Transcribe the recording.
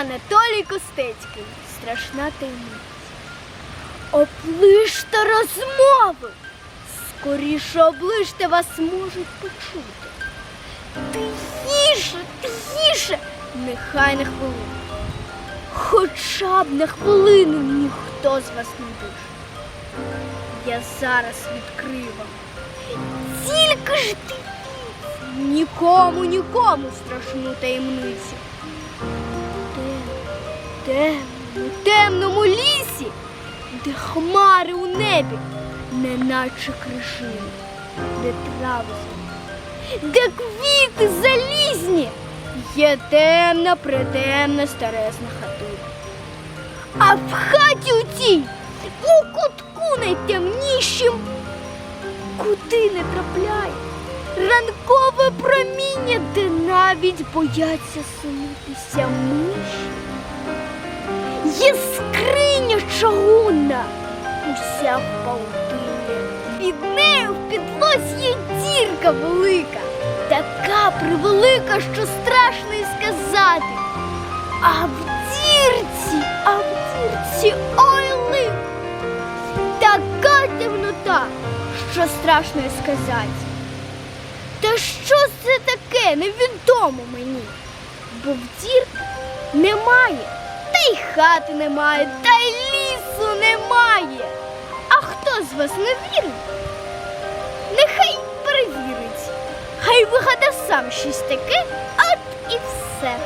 Анатолій Костецький. Страшна таємниця. Оближте розмови. Скоріше оближте вас можуть почути. Тихіше, тихіше, нехай на хвилину. Хоча б на хвилину ніхто з вас не дише. Я зараз відкрию вам. Тільки ж ти нікому, нікому страшну таємницю. Де, де, у темному лісі, де хмари у небі, неначе крижини, де трави де квіти залізні, є темна, притемна старезна хатина. А в хаті у тій, у кутку найтемнішім, куди не трапляє ранкове де навіть бояться сунутися миші. Є скриня чавунна, уся в паутині. Під нею в підлозі є дірка велика, така превелика, що страшно й сказати. А в дірці, а в дірці ой лихо, така темнота, що страшно й сказати. Та що це невідомо мені. Бо в дірки немає, та й хати немає, та й лісу немає. А хто з вас не вірить? Нехай перевірить. Хай вигада сам щось таке, от і все.